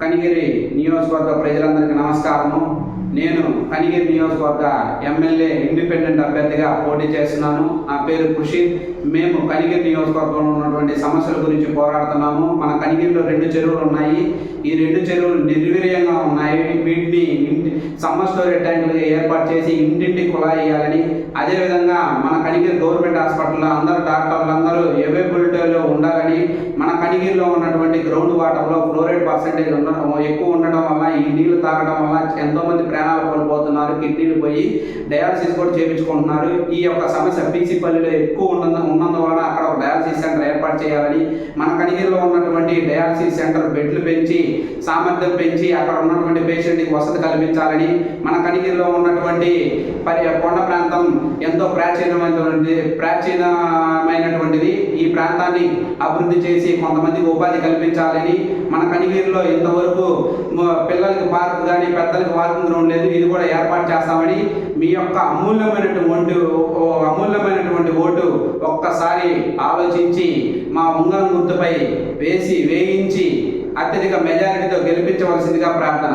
కనిగిరి నియోజకవర్గ ప్రజలందరికీ నమస్కారము. నేను కనిగిరి నియోజకవర్గ ఎమ్మెల్యే ఇండిపెండెంట్ అభ్యర్థిగా పోటీ చేస్తున్నాను. నా పేరు కృషి. మేము కనిగిరి నియోజకవర్గంలో ఉన్నటువంటి సమస్యల గురించి పోరాడుతున్నాము. మన కనిగిరిలో రెండు చెరువులు ఉన్నాయి. ఈ రెండు చెరువులు నిర్వీర్యంగా ఉన్నాయి. వీటిని ఇంటి సమ్మర్ స్టోరేజ్ ట్యాంకులు ఏర్పాటు చేసి ఇంటింటి కుళాయి వేయాలని. అదేవిధంగా మన కనిగిరి గవర్నమెంట్ హాస్పిటల్లో అందరూ డాక్టర్లు అందరూ అవైలబిలిటీలో ఉండాలని మన కనిగిరిలో ఉన్నటువంటి గ్రౌండ్ వాటర్లో ఫ్లోరైడ్ పర్సంటేజ్ ఉండడం ఎక్కువ ఉండడం వల్ల ఈ నీళ్ళు తాగడం వల్ల ఎంతోమంది ప్రాణాలు కోల్పోతున్నారు కిడ్నీలు పోయి డయాలసిస్ కూడా చేయించుకుంటున్నారు ఈ యొక్క సమస్య పీసీపల్లిలో ఎక్కువ ఉన్నందు ఉన్నందువలన అక్కడ ఒక డయాలసిస్ సెంటర్ ఏర్పాటు చేయాలని మన కనిగిరిలో ఉన్నటువంటి డయాలసిస్ సెంటర్ బెడ్లు పెంచి సామర్థ్యం పెంచి అక్కడ ఉన్నటువంటి పేషెంట్కి వసతి కల్పించాలని మన కనిగిరిలో ఉన్నటువంటి పరి కొండ ప్రాంతం ఎంతో ప్రాచీనమైనటువంటి ప్రాచీనమైనటువంటిది. ఈ ప్రాంతాన్ని అభివృద్ధి చేసి కొంతమందికి ఉపాధి కల్పించాలని మన కనిగిరిలో ఇంతవరకు పిల్లలకి పార్క్ కానీ పెద్దలకి వాకింగ్ గ్రౌండ్ లేదు ఇది కూడా ఏర్పాటు చేస్తామని మీ యొక్క అమూల్యమైనటువంటి అమూల్యమైనటువంటి ఓటు ఒక్కసారి ఆలోచించి మా ఉంగరం గుర్తుపై వేసి వేయించి అత్యధిక మెజారిటీతో గెలిపించవలసిందిగా ప్రార్థన.